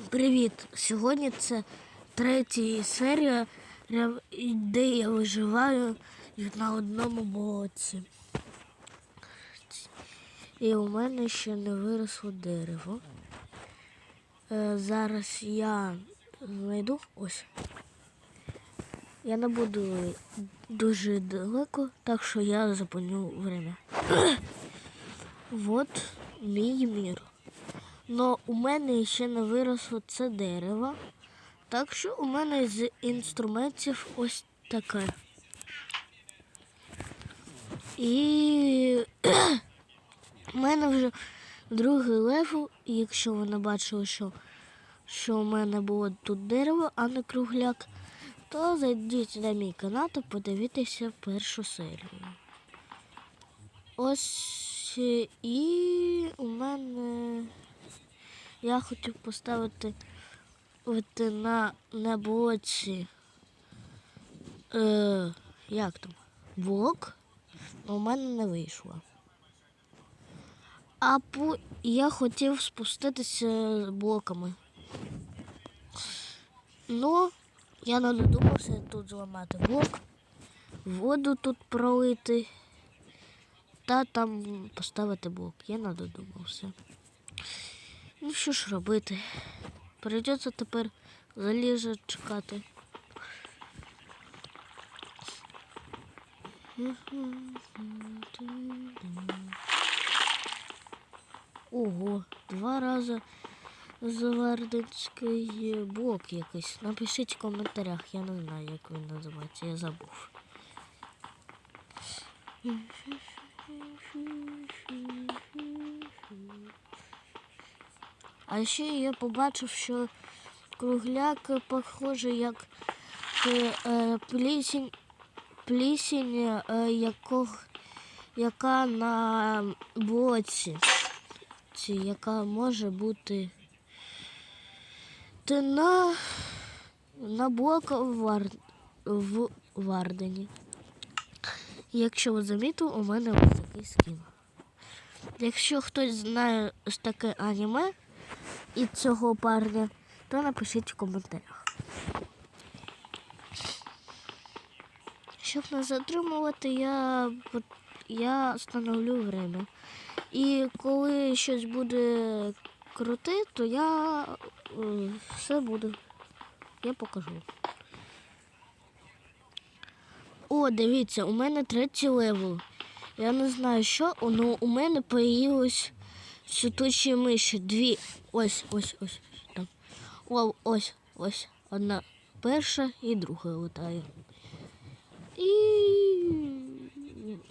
Привіт! Сьогодні це третя серія, де я виживаю на одному болоті. І у мене ще не виросло дерево. Е, Зараз я знайду ось. Я не буду дуже далеко, так що я зупиню время. Вот мій мір. Но у мене ще не виросло це дерево. Так що у мене з інструментів ось таке. І у мене вже другий левел, і якщо ви не бачили, що, що у мене було тут дерево, а не кругляк, то зайдіть на мій канал та подивіться першу серію. Ось і у мене я хотів поставити от на, блоці. Е, як там? Блок, але у мене не вийшло. А по, я хотів спуститися з блоками. Ну, я не додумався тут зламати блок, воду тут пролити та там поставити блок. Я не додумався. Ну що ж робити? Прийдеться тепер залізе чекати. Ого, два рази завардинський блок якийсь. Напишіть в коментарях, я не знаю, як він називається, я забув. А ще я побачив, що кругляк похожий як е, плісінь, плісінь е, якого, яка на боці, ці, яка може бути ти на, на блок в, Вар, в Вардені. Якщо ви замітили, у мене ось такий скін. Якщо хтось знає ось таке аніме, і цього парня, то напишіть в коментарях. Щоб не затримувати, я, я встановлю время. І коли щось буде крути, то я е, все буду. Я покажу. О, дивіться, у мене третій левел. Я не знаю що, але у мене появилось Сутучі миші, дві. Ось, ось, ось. Там. О, ось, ось. Одна перша і друга летає. І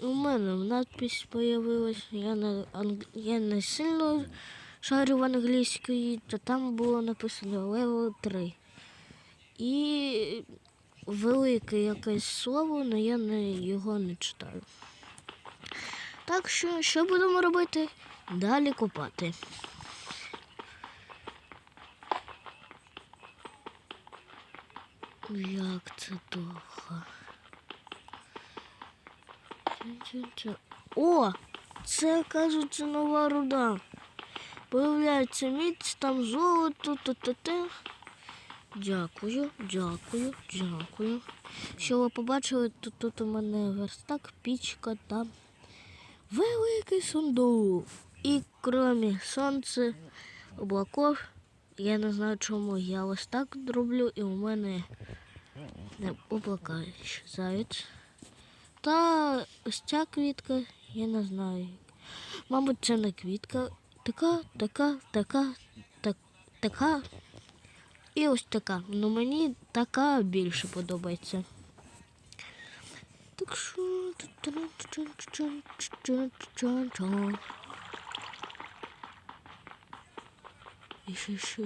у мене надпись появилась. Я не, я не сильно шарю в англійській, то там було написано левел 3. І велике якесь слово, але я не, його не читаю. Так що, що будемо робити? Далі копати. Як це довго. О! Це, кажуть, нова руда. Появляється міць, там золото, та-та-та. Дякую, дякую, дякую. Що ви побачили, тут, тут у мене верстак, пічка, там великий сундук. І крім сонця, облаков, я не знаю чому я ось так роблю, і у мене облака щезають. Та ось ця квітка, я не знаю. Мабуть, це не квітка. Така, така, така, так, така. І ось така. Ну мені така більше подобається. Так що. І ще, ще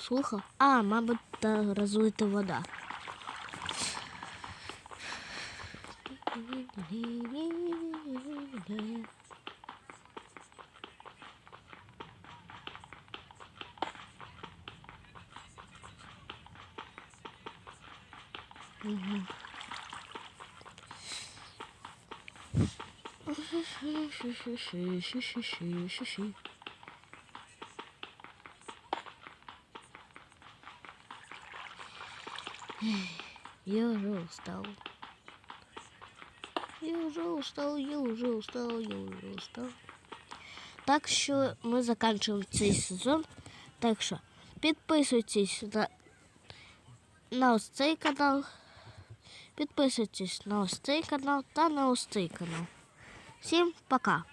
сухо. А, мабуть, та розлита вода. Угу. Я уже устал. Я уже устал, я уже устал, я уже устал. Так що ми закінчуємо цей сезон. Так що підписуйтесь на, на ось цей канал. Підписуйтесь на ось цей канал та на ось цей канал. Всім пока!